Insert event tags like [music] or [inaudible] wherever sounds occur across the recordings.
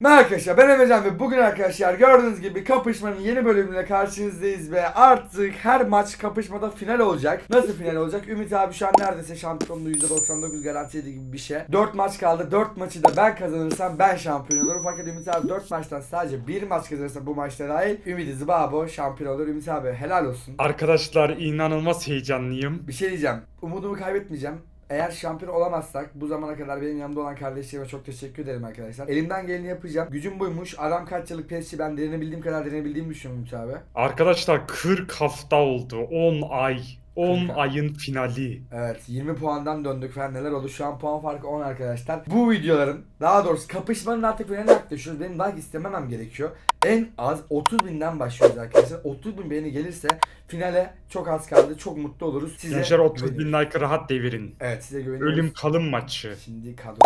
Merhaba arkadaşlar ben Emrecan ve bugün arkadaşlar gördüğünüz gibi kapışmanın yeni bölümüyle karşınızdayız ve artık her maç kapışmada final olacak. Nasıl final olacak? Ümit abi şu an neredeyse şampiyonluğu %99 garantiledi gibi bir şey. 4 maç kaldı. 4 maçı da ben kazanırsam ben şampiyon olurum. Fakat Ümit abi 4 maçtan sadece 1 maç kazanırsa bu maçta dahil Ümit Zıbabo şampiyon olur. Ümit abi helal olsun. Arkadaşlar inanılmaz heyecanlıyım. Bir şey diyeceğim. Umudumu kaybetmeyeceğim. Eğer şampiyon olamazsak bu zamana kadar benim yanımda olan kardeşlerime çok teşekkür ederim arkadaşlar. Elimden geleni yapacağım. Gücüm buymuş. Adam kaç yıllık PSC ben direnebildiğim kadar direnebildiğimi düşünüyorum Ümit abi. Arkadaşlar 40 hafta oldu. 10 ay. 10 40 ayın finali. Evet 20 puandan döndük falan neler oldu şu an puan farkı 10 arkadaşlar. Bu videoların daha doğrusu kapışmanın artık finaline yaklaşıyoruz. Benim like istememem gerekiyor. En az 30 binden başlıyoruz arkadaşlar. 30 bin beğeni gelirse finale çok az kaldı. Çok mutlu oluruz. Size Gençler 30 bin like rahat devirin. Evet size güveniyoruz. Ölüm kalım maçı. Şimdi kadro.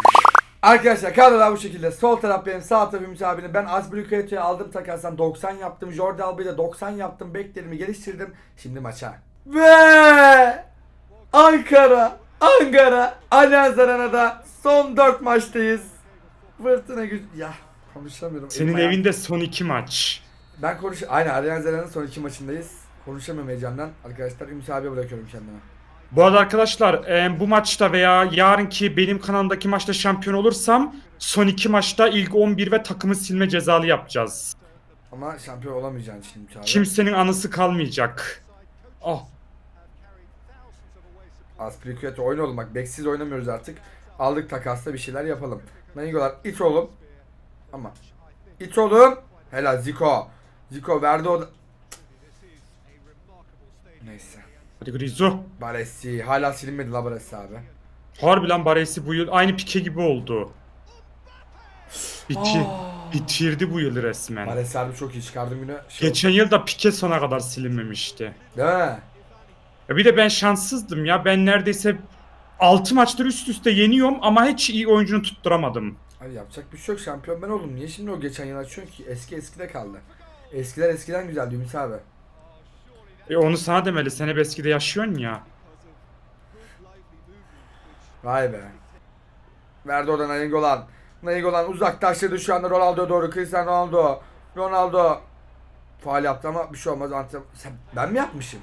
Arkadaşlar kadrolar bu şekilde. Sol taraf benim, sağ taraf Ümit abinin. Ben Azpilicueta'yı aldım takasdan 90 yaptım. Jordi Alba'yı da 90 yaptım. Beklerimi geliştirdim. Şimdi maça. Ve Ankara, Ankara, Allianz Arena'da son 4 maçtayız. Fırtına güç... Ya konuşamıyorum. Senin Elim ayağım- evinde son 2 maç. Ben konuş... Aynen Allianz Arena'nın son 2 maçındayız. Konuşamıyorum heyecandan. Arkadaşlar Ümit abiye bırakıyorum kendime. Bu arada arkadaşlar e, bu maçta veya yarınki benim kanalımdaki maçta şampiyon olursam son 2 maçta ilk 11 ve takımı silme cezalı yapacağız. Ama şampiyon olamayacaksın şimdi abi. Kimsenin anısı kalmayacak. Oh. Aspilicueta oyun oğlum bak beksiz oynamıyoruz artık. Aldık takasla bir şeyler yapalım. Nainggolan it oğlum. Ama it oğlum. Helal Zico. Zico verdi o da. Neyse. Hadi Grizo. Baresi hala silinmedi la Baresi abi. Harbi lan Baresi bu yıl aynı pike gibi oldu. Biti, bitirdi bu yıl resmen. Baresi harbi çok iyi çıkardım günü. Şey Geçen yıl da pike sona kadar silinmemişti. Değil mi? Ya bir de ben şanssızdım ya. Ben neredeyse 6 maçtır üst üste yeniyorum ama hiç iyi oyuncunu tutturamadım. Abi yapacak bir şey yok şampiyon ben oldum. Niye şimdi o geçen yıl açıyorsun ki? Eski eskide kaldı. Eskiler eskiden güzeldi Ümit abi. E onu sana demeli. Sen hep eskide yaşıyorsun ya. Vay be. Verdi oradan Nainggolan. Nainggolan uzaklaştırdı şu anda Ronaldo'ya doğru. Cristiano Ronaldo. Ronaldo. Faal yaptı ama bir şey olmaz. Antrenman... Sen, ben mi yapmışım?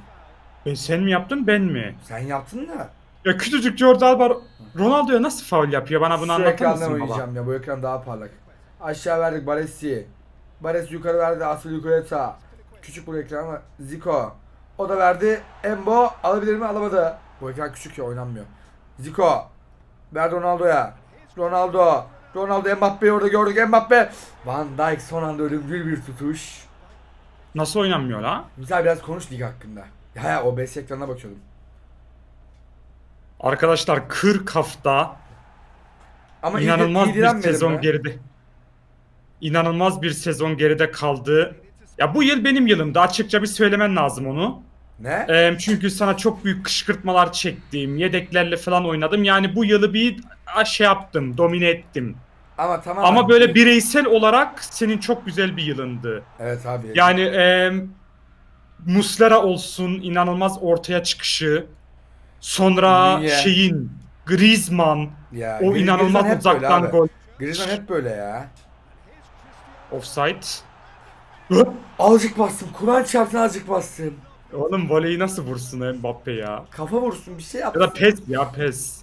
E sen mi yaptın ben mi? Sen yaptın da. Ya küçücük Jordi Alba Ronaldo'ya nasıl faul yapıyor? Bana bunu Şu anlatır ekrandan mısın baba? oynayacağım ya. Bu ekran daha parlak. Aşağı verdik Baresi. Baresi yukarı verdi Aspilicueta. Küçük bu ekran ama Zico. O da verdi. Embo alabilir mi? Alamadı. Bu ekran küçük ya oynanmıyor. Zico. Verdi Ronaldo'ya. Ronaldo. Ronaldo Mbappe'yi orada gördük. Mbappe. Van Dijk son anda ölümcül bir tutuş. Nasıl oynanmıyor la? Güzel biraz konuş lig hakkında. Ya OBS ekranına bakıyordum. Arkadaşlar 40 hafta Ama İnanılmaz iyi bir sezon be. geride. İnanılmaz bir sezon geride kaldı. Ya bu yıl benim yılımdı. Açıkça bir söylemen lazım onu. Ne? Eee, çünkü sana çok büyük kışkırtmalar çektim. Yedeklerle falan oynadım. Yani bu yılı bir şey yaptım. Domine ettim. Ama tamam. Ama böyle bireysel olarak senin çok güzel bir yılındı. Evet abi. Yani eee Muslera olsun inanılmaz ortaya çıkışı. Sonra Niye? şeyin Griezmann ya, o Griezmann inanılmaz böyle uzaktan abi. gol. Griezmann hep böyle ya. Offside. Azıcık bastım. Kur'an çarptın azıcık bastım. Oğlum voleyi nasıl vursun Mbappe ya? Kafa vursun bir şey Ya yapsın. da pes ya pes.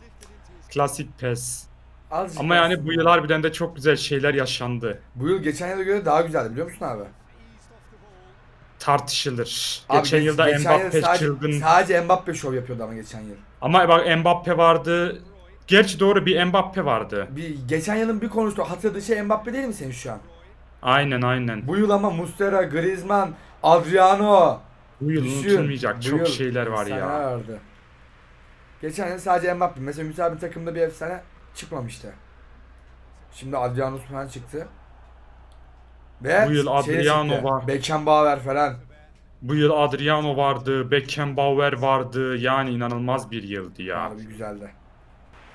Klasik pes. Azıcık Ama bastım. yani bu yıl harbiden de çok güzel şeyler yaşandı. Bu yıl geçen yıla göre daha güzeldi biliyor musun abi? Tartışılır. Abi geçen geç- yılda geçen yıl Mbappe sadece, çılgın. Sadece Mbappe şov yapıyordu ama geçen yıl. Ama bak Mbappe vardı. Gerçi doğru bir Mbappe vardı. Bir, geçen yılın bir konuştu. Hatırladığı şey Mbappe değil mi senin şu an? Aynen aynen. Bu yıl ama Mustera, Griezmann, Adriano. Bu yıl Düşün. unutulmayacak Bu çok yıl şeyler var efsaneler ya. vardı. Geçen yıl sadece Mbappe. Mesela Ümit abi takımda bir efsane çıkmamıştı. Şimdi Adriano falan çıktı. Ve Bu yıl Adriano var. Beckenbauer falan. Bu yıl Adriano vardı, Beckenbauer vardı. Yani inanılmaz bir yıldı ya. Harbi güzeldi.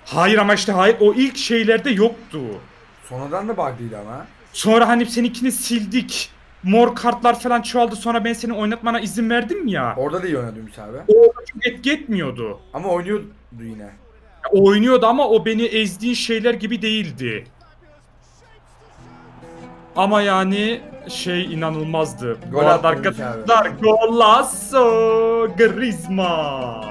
Hayır ama işte hayır o ilk şeylerde yoktu. Sonradan da bug'lıydı ama. Sonra hani seninkini sildik. Mor kartlar falan çoğaldı sonra ben senin oynatmana izin verdim ya. Orada da iyi oynadı Ümit abi. O çok etki etmiyordu. Ama oynuyordu yine. Oynuyordu ama o beni ezdiğin şeyler gibi değildi. Ama yani şey inanılmazdı. Gol Bu arada attı abi. arkadaşlar Golasso Griezmann.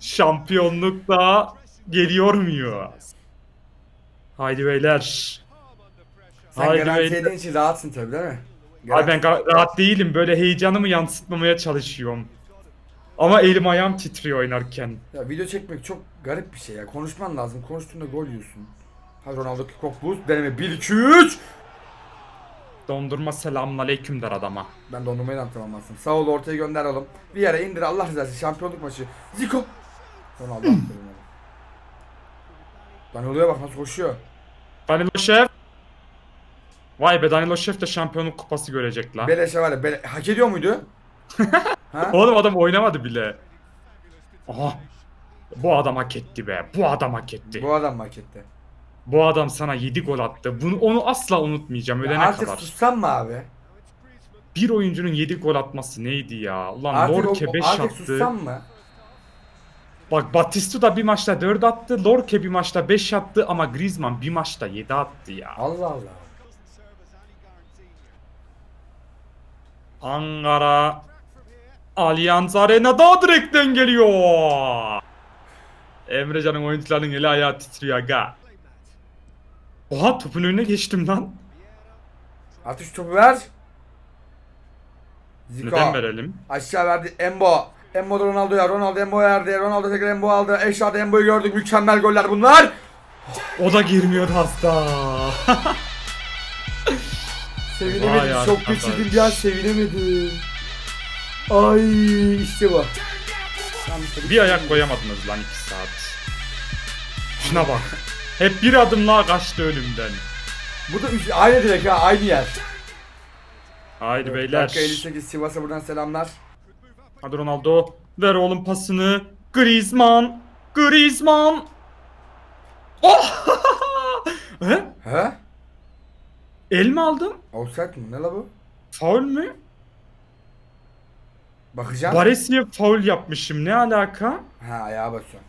Şampiyonluk da geliyor muyuz? Haydi beyler. Sen Haydi beyler. yediğin için rahatsın tabii değil mi? Ay ben ga- rahat değilim. Böyle heyecanımı yansıtmamaya çalışıyorum. Ama elim ayağım titriyor oynarken. Ya video çekmek çok garip bir şey ya. Konuşman lazım. Konuştuğunda gol yiyorsun. Hadi Ronaldo kick boost deneme 1 2 3. Dondurma selamun aleyküm der adama. Ben dondurmayı da anlatamazsın. Sağ ol ortaya gönder oğlum. Bir yere indir Allah rızası için şampiyonluk maçı. Zico. Ronaldo attı bunu. Danilo bak nasıl koşuyor. Danilo Şef. Vay be Danilo Şef de şampiyonluk kupası görecek la. Beleşe var ya. Bele... Hak ediyor muydu? [laughs] ha? Oğlum adam oynamadı bile. Aha. Bu adam hak etti be. Bu adam hak etti. Bu adam hak etti. Adam sana 7 gol attı. Bunu onu asla unutmayacağım Ya ölene artık kadar. sussam mı abi? Bir oyuncunun 7 gol atması neydi ya? Ulan Artık, Lorke o- 5 artık attı. sussam mı? Bak Batistu da bir maçta 4 attı. Lorke bir maçta 5 attı ama Griezmann bir maçta 7 attı ya. Allah Allah. Ankara Allianz Arena'da direkten geliyor. Emrecan'ın oyuncularının eli ayağı titriyor aga. Oha topun önüne geçtim lan. Artık şu topu ver. Zico. Neden verelim? Aşağı verdi Embo. Embo da Ronaldo'ya. Ronaldo Embo'ya verdi. Ronaldo tekrar Embo aldı. Eşra'da Embo'yu gördük. Mükemmel goller bunlar. O da girmiyordu hasta. [laughs] Sevinemedim. Vay Çok geçirdim bir an sevinemedim. Ay işte bu. Tamam işte bu. bir ayak koyamadınız lan 2 saat. Şuna bak. Hep bir adımla kaçtı önümden. Bu da üç, aynı direkt ha aynı yer. Haydi beyler. Dakika 58 Sivas'a buradan selamlar. Hadi Ronaldo. Ver oğlum pasını. Griezmann. Griezmann. Oh! [laughs] He? He? El mi aldın? Offside mi? Ne la bu? Faul mü? Bakacağım. Baresi'ye faul yapmışım. Ne alaka? Ha ayağa basıyorum.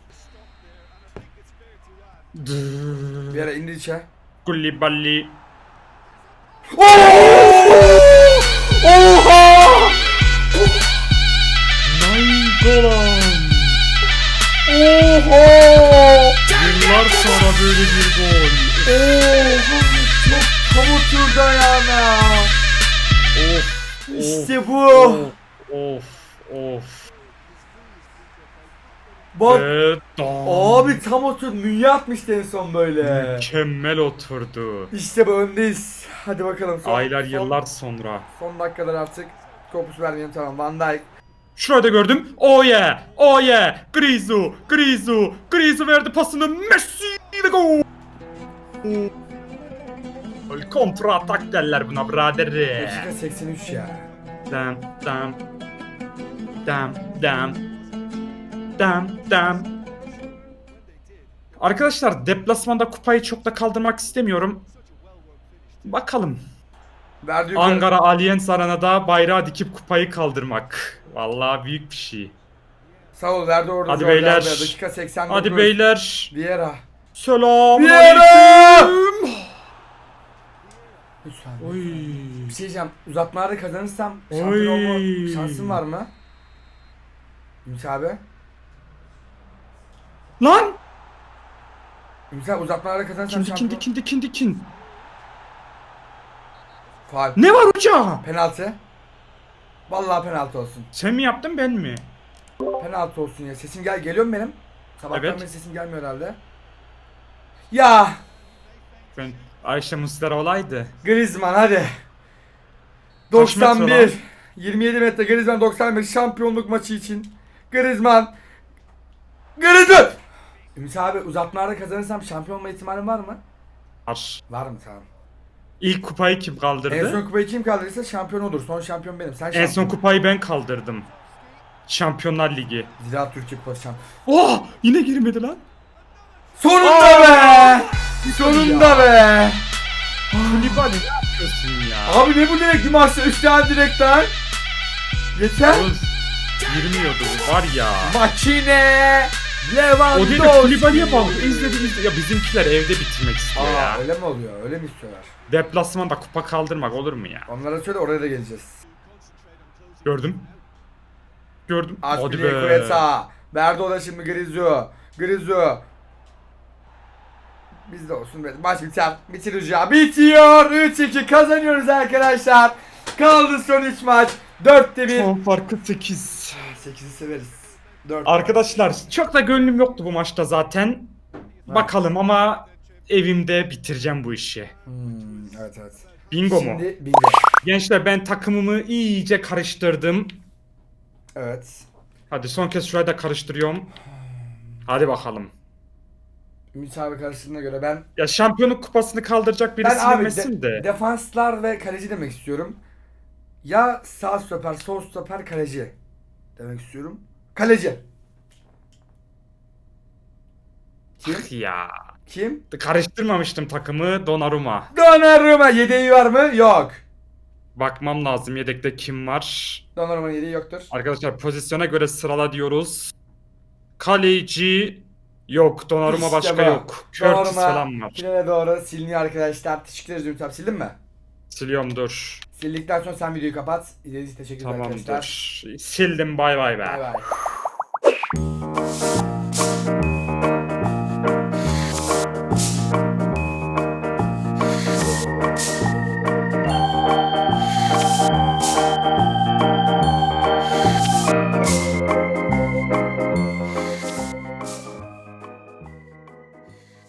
Bir yere indi içe. Koulibaly. Oha! Nainggolan. Oha! Ve dam. Abi tam otur. Münye atmıştı en son böyle. Mükemmel oturdu. İşte bu öndeyiz. Hadi bakalım. Son, Aylar son- yıllar sonra. Son dakikalar artık. Kopuz vermeyelim tamam. Van Dijk. Şurada da gördüm. Oh yeah. Oh yeah. Grizu. Grizu. Grizu verdi pasını. Messi ve gol. Kontra atak derler buna birader. Dakika 83 ya. Dam dam. Dam dam. Dam dam. Arkadaşlar deplasmanda kupayı çok da kaldırmak istemiyorum. Bakalım. Verdi yukarı. Ankara Allianz Arena'da bayrağı dikip kupayı kaldırmak. Vallahi büyük bir şey. Sağ ol verdi orada. Hadi beyler. Bey. Dakika 89. Hadi beyler. Vieira. Selam. Vieira! Lütfen. Oy. Bir şey diyeceğim. Uzatmalarda kazanırsam şampiyon olma şansım var mı? Ümit abi. Lan! Uzatmalarda kazanırsam Dikin dikin şampiyon... dikin dikin dikin. Faal. Ne var hoca? Penaltı. Vallahi penaltı olsun. Sen mi yaptın ben mi? Penaltı olsun ya. Sesim gel geliyor mu benim? Sabahtan Evet. beri sesim gelmiyor herhalde. Ya Ben Ayşe Muslera olaydı. Griezmann hadi. Kaç metre 91. lan? 27 metre Griezmann 91 şampiyonluk maçı için. Griezmann. Griezmann. Ümit abi uzatmalarda kazanırsam şampiyon olma ihtimalim var mı? Var. Var mı tamam. İlk kupayı kim kaldırdı? En son kupayı kim kaldırırsa şampiyon olur. Son şampiyon benim. Sen En şampiyon. son kupayı ben kaldırdım. Şampiyonlar Ligi. Ziraat Türkiye Kupası şampiyon. Oh! Yine girmedi lan. Sonunda be! Sonunda be! Koulibaly ne yapıyorsun ya? Abi ne bu direkt maçta 3 tane direkt lan. Yeter. Oğlum, Girmiyordu var ya. Makine. O değil de Lewandowski. Bağlı. İzledi izledi. Ya bizimkiler evde bitirmek istiyor Aa ya. öyle mi oluyor? Öyle mi istiyorlar? Deplasmanda kupa kaldırmak olur mu ya? Onlara söyle oraya da geleceğiz. Gördüm. Gördüm. Hadi Aspilicueta. Verdi o da şimdi Grizio. Grizio. Bizde olsun be. Maç biter. Bitir ya. Bitiyor. 3-2 kazanıyoruz arkadaşlar. Kaldı son 3 maç. 4'te 1. Son farkı 8. 8'i severiz. 4. Arkadaşlar çok da gönlüm yoktu bu maçta zaten. Bakalım ama evimde bitireceğim bu işi. Hmm, evet evet. Bingo mu? Şimdi bingo. Gençler ben takımımı iyice karıştırdım. Evet. Hadi son kez şurayı da karıştırıyorum. Hadi bakalım. Ümit abi karşılığına göre ben Ya şampiyonluk kupasını kaldıracak biri ben abi de- de. defanslar ve kaleci demek istiyorum. Ya sağ stoper, sol stoper, kaleci demek istiyorum. Kaleci. Kim? Ya. Kim? Karıştırmamıştım takımı Donnarumma. Donnarumma yedeği var mı? Yok. Bakmam lazım yedekte kim var. Donnarumma'nın yedeği yoktur. Arkadaşlar pozisyona göre sırala diyoruz. Kaleci yok. Donnarumma İşte başka bu. yok. Curtis falan var. finale doğru siliniyor arkadaşlar. Teşekkür ederiz Ümit abi. Sildin mi? Siliyorum dur. Sildikten sonra sen videoyu kapat. İzlediğiniz için teşekkür ederim Tamamdır. arkadaşlar. Sildim bay bay be. Bay bay.